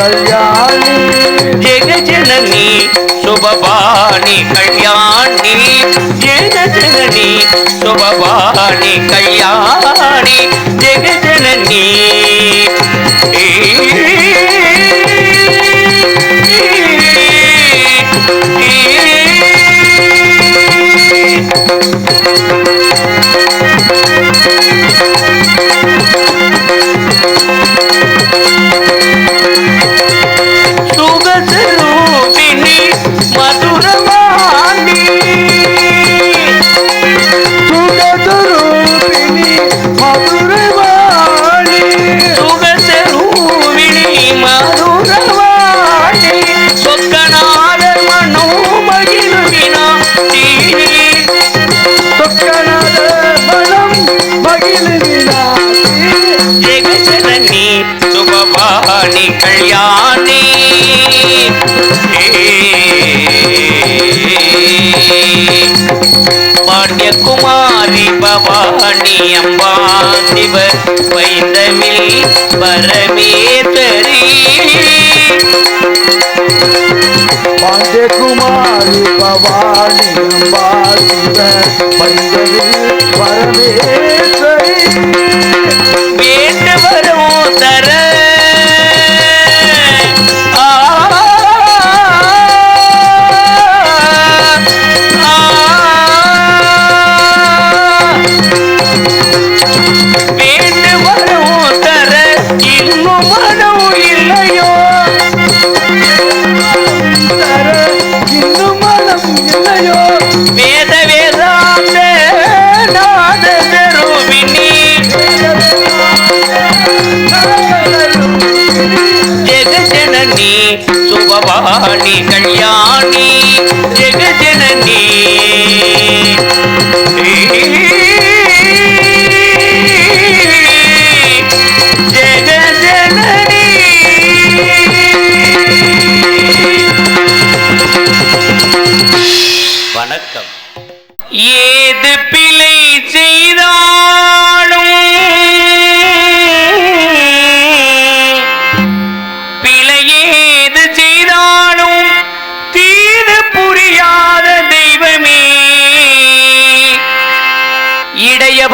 கல்யாணி. ஜெக ஜனனி சுபவாணி கல்யாணி. ஜெக ஜனனி சுபவாணி கல்யாணி. ஜெக ஜனனி. சுகஸ்வரூபிணி சுபவாணி கல்யாணி பாண்டியகுமாரி பவானி அம்பா சிவ வைந்தமில் பரமேஸ்வரி. பாண்டியகுமாரி பவானி அம்பா சிவ பைந்தவி பரமேஸ்வரி. கல்யாணி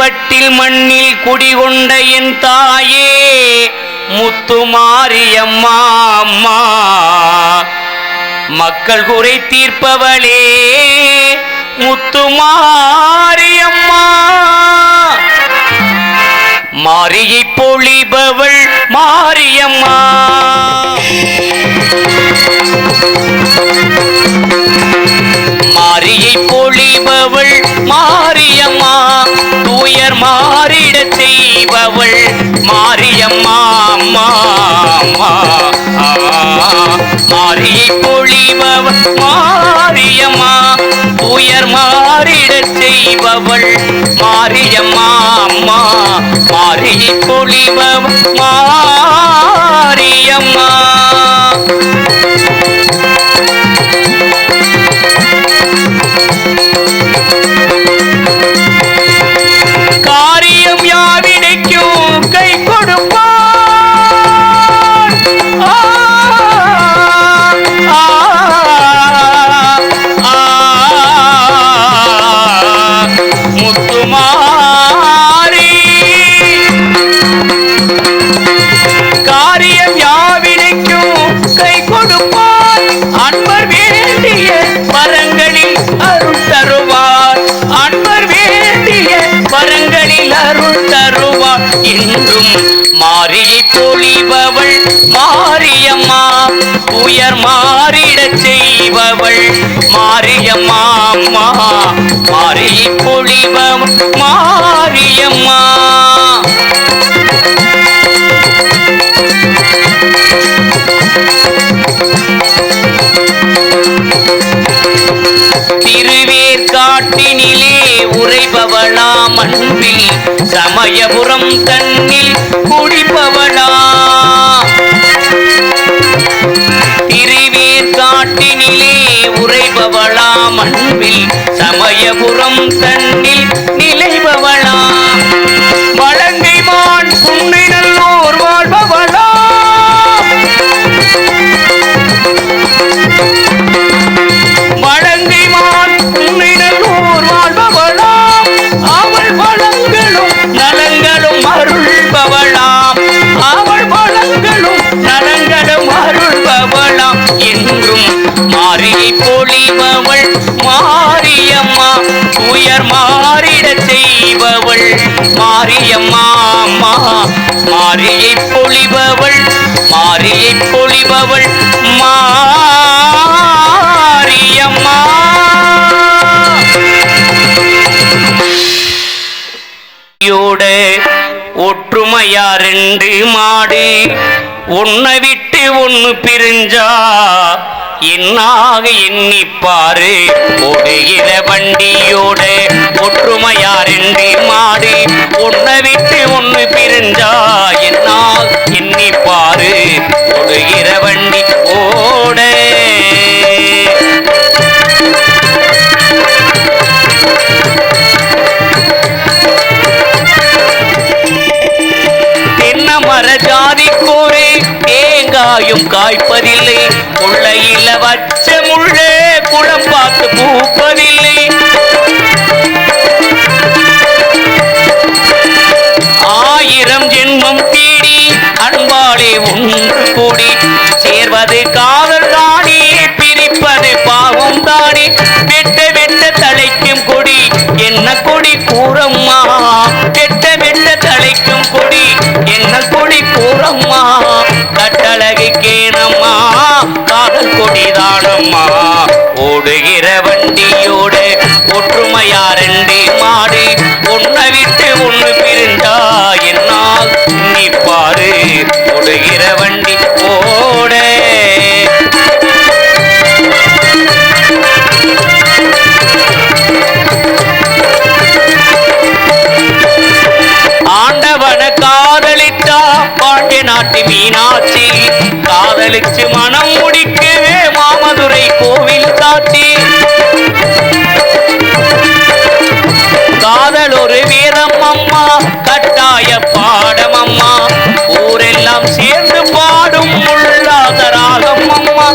இடையபட்டில் மண்ணில் குடிகொண்ட என் தாயே முத்துமாரியம்மா அம்மா. மக்கள் குறை தீர்ப்பவளே முத்துமாரியம்மா. மாரியை பொழிபவள் மாரியம்மா. மாரியை பொழிபவள் மாரியம்மா. மாறிட செய்பவள் மாரியம்மா மாறி பொழிபவள் மாரியம்மா உயர் மாறிட செய்பவள் மாரியம்மா மாறி பொழிபவள் மாரியம்மா. பொழிபவள் மாரியம்மா உயர் மாறிடச் செய்பவள் மாரியம்மா அம்மா. மாறி பொழிபவள் மாரியம்மா. திருவேற்காட்டினிலே உரைபவளாம் அன்பில் சமயபுரம் தன்னில் குடிப்பவளா. திருவேற்காட்டினிலே உரைபவளாம் அன்பில் சமயபுரம் தன்னில் நிலைபவளா. மாறிலி பொழிபவள் மாரியம்மா உயர் மாறிட செய்பவள். மாரியம்மா அம்மா மாரியை பொழிபவள் மாரியை பொழிபவள் மாரியம்மா. ஒற்றுமையா ரெண்டு மாடு உன்னை விட்டு ஒன்று பிரிஞ்சா என்னாக எண்ணிப்பாரு. ஓடுகிற வண்டியோட ஒற்றுமையார் ரெண்டு மாடு உன்னை விட்டு ஒன்று பிரிஞ்சா காயும் காய்ப்பதில்லை. முள்ளையில வச்ச முள்ளே குளம் பார்த்து பூப்பதில்லை. ஆயிரம் ஜென்மம் தேடி அன்பாலே ஒன்று கூடி சேர்வது காதல் தானே பிரிப்பது பாவம் தானே. கொடிதானம்மா ஓடுகிற வண்டியோடு ஒற்றுமையா ரெண்டு மாடு உன்னை விட்டு ஒன்று பிரிந்தா என்னால் நிப்பாரு ஓடுகிற வண்டி ஓட. ஆண்டவன காதலித்தா பாண்டிய நாட்டு மீனாட்சி. காதலிச்சு மனம் முடிக்க கோவில் காதல் ஒரு வீரம் அம்மா கட்டாய பாடம் அம்மா ஊரெல்லாம் சேர்ந்து பாடும் முள்ளாத ராகம் அம்மா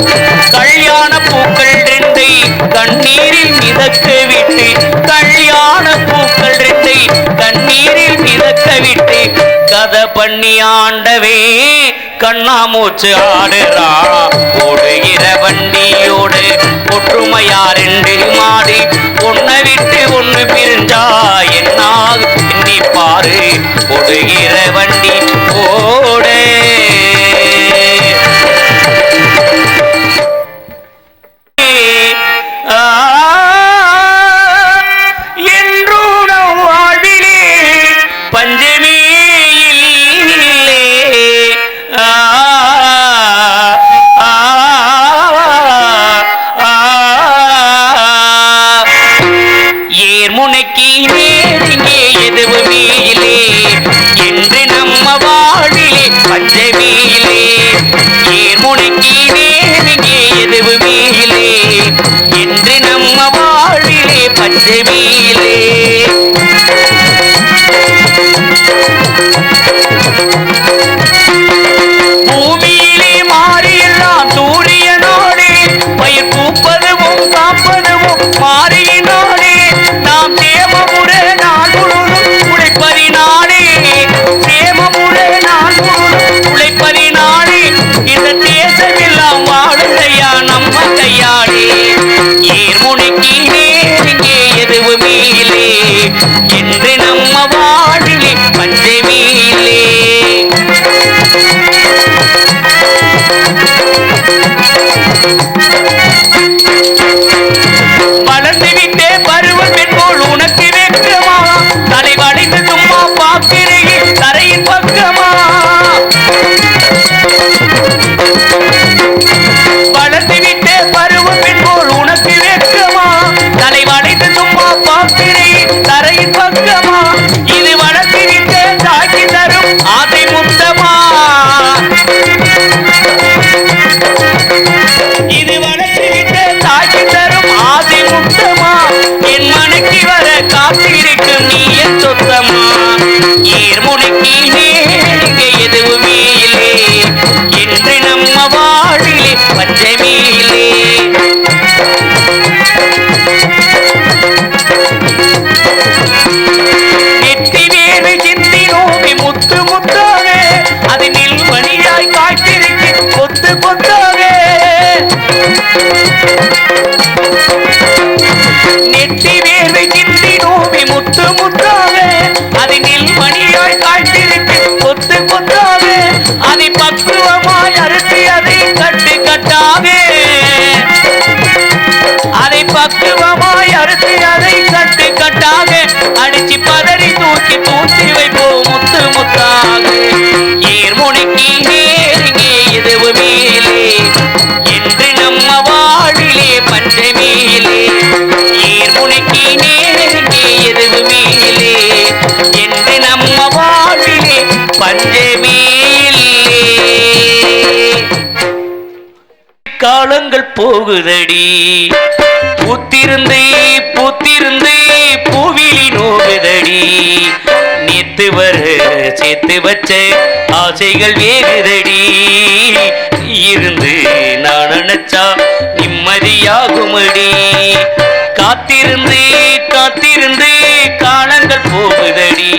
கல்யாண பூக்கள் ரெண்டை கண்ணீரில் மிதக்க விட்டு கல்யாண பூக்கள் ரெண்டை கண்ணீரில் மிதக்க விட்டு கதை பண்ணி ஆண்டவே கண்ணா மூச்சு ஆடுறா. ஓடுகிற வண்டியோடு ஒற்றுமையா ரெண்டு மாறி ஒன்னை விட்டு ஒன்று பிரிஞ்சா என்னாக எண்ணி பாரு ஓடுகிற வண்டி ஓடே. வளைந்து சும்மா பக்கமா? இது வளர்த்து தாக்கி தரும் முத்தமா இது தாக்கி தரும் ஆதி முத்தமா என் மனைக்கு வர காத்திருக்கும் நீ என் சொத்தமா ஏர்முனைக்கு நேரிங்க எட்டி வேறு சிந்தி நோவி முத்து முத்தாக அது நில்மணியாய் காய்த்திருக்கு கொத்து கொத்தாக நெற்றி வேர்வை சிந்தி நோவி முத்து முத்தாக அது நில்மணி காலங்கள் போகுதடி. பூத்திருந்து பூத்திருந்து பூவிலி நோகுதடி. நேத்து வர சேர்த்து வச்ச ஆசைகள் வேகுதடி. இருந்து நான் நினைச்சா நிம்மதியாகுமடி. காத்திருந்து காத்திருந்து காலங்கள் போகுதடி.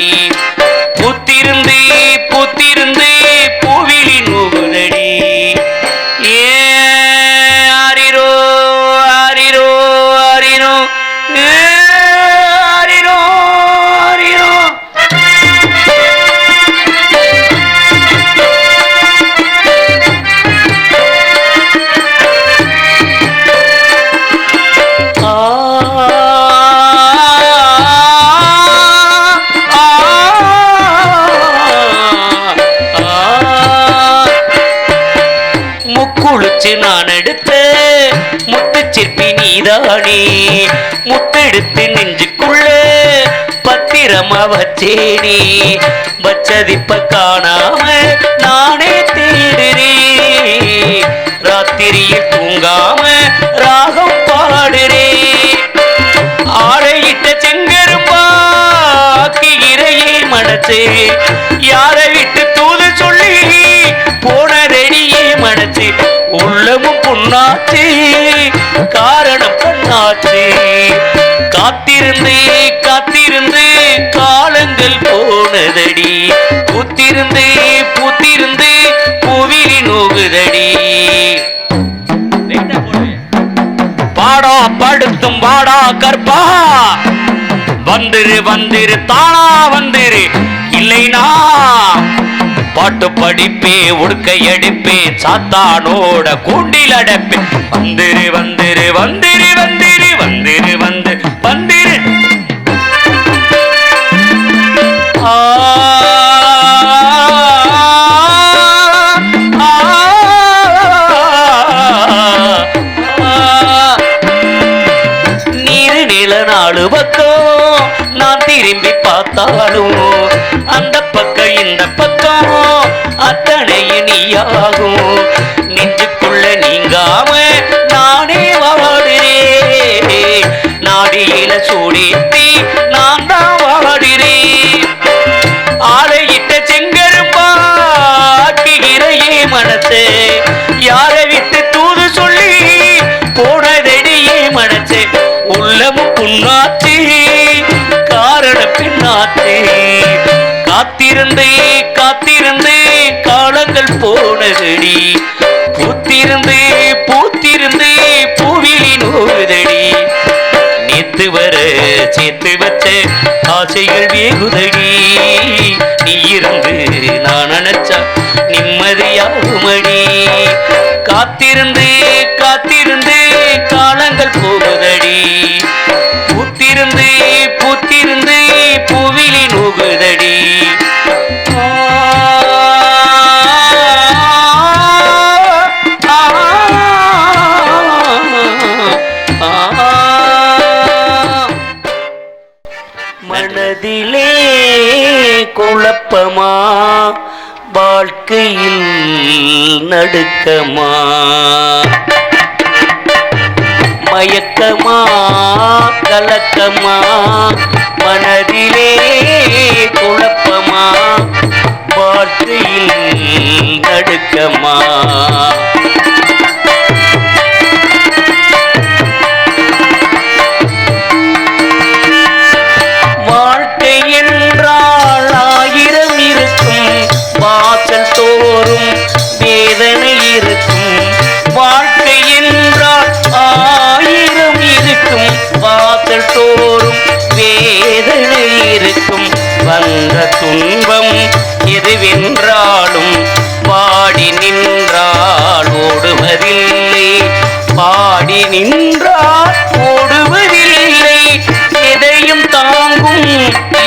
முத்துச்சிற்பி நீதானே முத்தெடுத்து நெஞ்சுக்குள்ள பத்திரமா வச்சேனி. வச்சதிப்ப காணாம நானே தேடுறேன் ராத்திரியில் தூங்காம ராகம் பாடுறேன் ஆடையிட்ட செங்கரும்பாக்கி இறையே மனசே யாரை காத்திருந்து காத்திருந்து காலங்கள் போனதடி. பூத்திருந்து பூத்திருந்து புவிலி நோகுதடி. பாடா. படுத்தும் பாடா கற்பா. வந்துரு வந்துரு தானா வந்துரு. இல்லைனா பாட்டு படிப்பே உடுக்கை அடிப்பே சாத்தானோட கூண்டில் அடைப்பே. வந்துரு வந்துரு வந்துரு வந்துரு வந்துரு வந்து வந்திரு நீரு நாலு பக்கம் நான் திரும்பி பார்த்தாலும் அந்த பக்கம் இந்த பக்கம் அத்தனையும் நீயாகும் நெஞ்சுக்குள்ள நீங்காம நானே வாடுறேன். நாடியில சூடேத்தி உள்ளமும் காரண பின்னாச்சு காத்திருந்தே காத்திருந்தே காலங்கள் போனதடி. பூத்திருந்தே பூத்திருந்தே பூவிலி நோகுதடி நேத்து வர சேர்த்து வச்ச ஆசைகள் வேகுதடி. நீ இருந்து நான் நினைச்சா நிம்மதியாகுமடி. காத்திருந்து காத்தி நடுக்கமா மயக்கமா? கலக்கமா? மனதிலே குழப்பமா? வாழ்க்கையில் நடுக்கமா நின்றால் ஓடுவதில்லை எதையும் தாங்கும்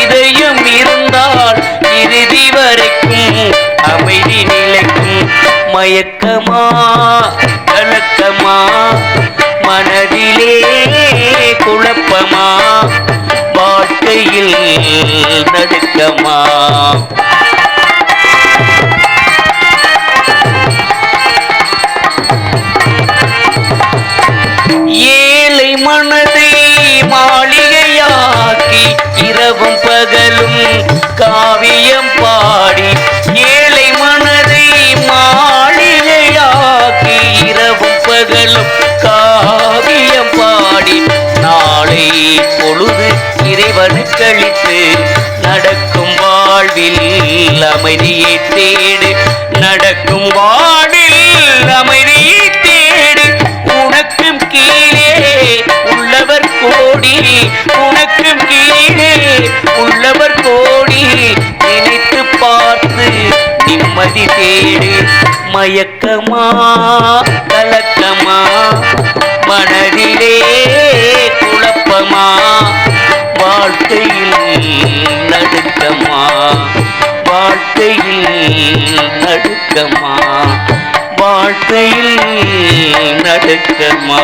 இதயம் இருந்தால் இறுதி வரைக்கும் அமைதி நிலைக்கும். மயக்கமா கலக்கமா மனதிலே குழப்பமா வாழ்க்கையில் நடுக்கமா. கற்பனை நடக்கும் வாழ்வில் அமைதியை தேடு. நடக்கும் வாழ்வில் அமைதியை தேடு. உனக்கும் கீழே உள்ளவர் கோடி உனக்கும் கீழே உள்ளவர் கோடி. நினைத்து பார்த்து நிம்மதி தேடு. மயக்கமா கலக்கமா மனதிலே வாழ்க்கையில் நடுக்கமா? வாழ்க்கையில் நடுக்கமா? வாழ்க்கையில் நடுக்கமா?